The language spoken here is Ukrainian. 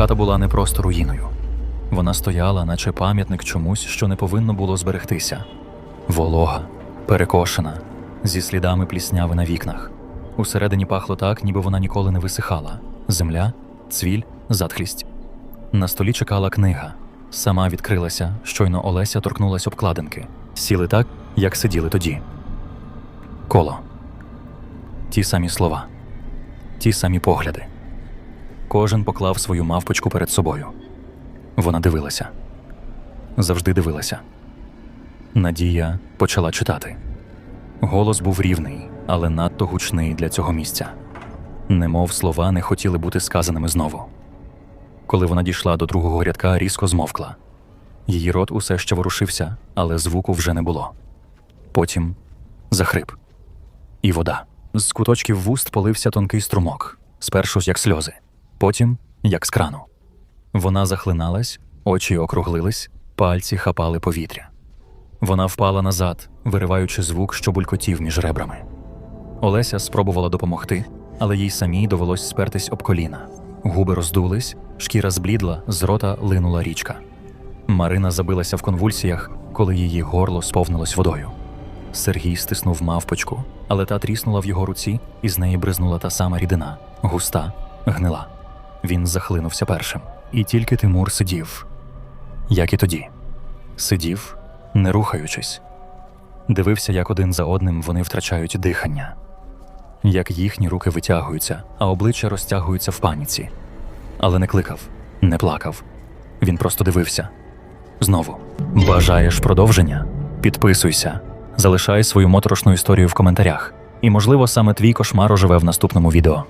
Хата була не просто руїною. Вона стояла, наче пам'ятник чомусь, що не повинно було зберегтися. Волога, перекошена, зі слідами плісняви на вікнах. Усередині пахло так, ніби вона ніколи не висихала. Земля, цвіль, затхлість. На столі чекала книга. Сама відкрилася, щойно Олеся торкнулась обкладинки. Сіли так, як сиділи тоді. Коло. Ті самі слова, ті самі погляди. Кожен поклав свою мавпочку перед собою. Вона дивилася. Завжди дивилася. Надія почала читати. Голос був рівний, але надто гучний для цього місця. Немов слова не хотіли бути сказаними знову. Коли вона дійшла до другого рядка, різко змовкла. Її рот усе ще ворушився, але звуку вже не було. Потім захрип. І вода. З куточків вуст полився тонкий струмок, спершу як сльози, потім як з крану. Вона захлиналась, очі округлились, пальці хапали повітря. Вона впала назад, вириваючи звук, що булькотів між ребрами. Олеся спробувала допомогти, але їй самій довелось спертись об коліна. Губи роздулись, шкіра зблідла, з рота линула річка. Марина забилася в конвульсіях, коли її горло сповнилось водою. Сергій стиснув мавпочку, але та тріснула в його руці, і з неї бризнула та сама рідина, густа, гнила. Він захлинувся першим. І тільки Тимур сидів, як і тоді. Сидів, не рухаючись. Дивився, як один за одним вони втрачають дихання, як їхні руки витягуються, а обличчя розтягуються в паніці. Але не кликав, не плакав. Він просто дивився. Знову. Бажаєш продовження? Підписуйся, залишай свою моторошну історію в коментарях. І, можливо, саме твій кошмар оживе в наступному відео.